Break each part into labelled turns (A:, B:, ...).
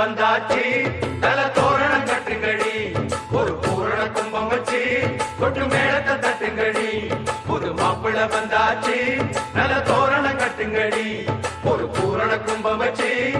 A: வந்தாச்சு. தல தோரணம் கட்டுங்கடி. ஒரு பூரண கும்பம் வச்சு கொட்டு மேளத்தை தட்டுங்கடி. புது மாப்பிள்ள வந்தாச்சு. நல்ல தோரணம் கட்டுங்கடி. ஒரு பூரண கும்பம் வச்சு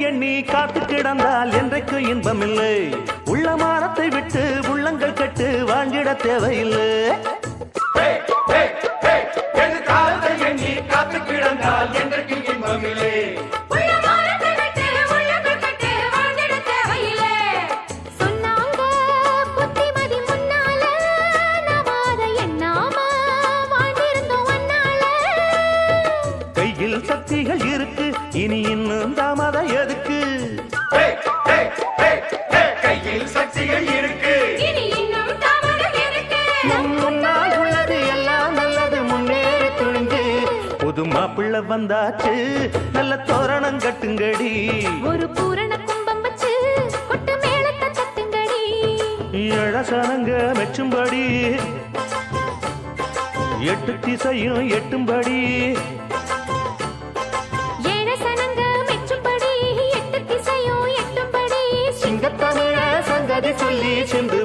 B: எண்ணி காத்து கிடந்தால் என்றைக்கு இன்பமில்லை. உள்ள மாறத்தை விட்டு உள்ளங்கள் கட்டு வாங்கிட தேவையில்லை.
A: காத்து கிடந்தால்
B: புது மாப்பிள்ள வந்தாச்சு. நல்ல தோரணம் கட்டுங்கடி.
C: ஒரு பூரண கும்பம் வச்சு கொட்டு மேளத்தை தட்டுங்கடி.
B: இழசனங்க மெச்சும்படி. எட்டு திசையும் எட்டும்படி. சிங்கத்தமிழ சங்கதி சொல்லி
A: சென்று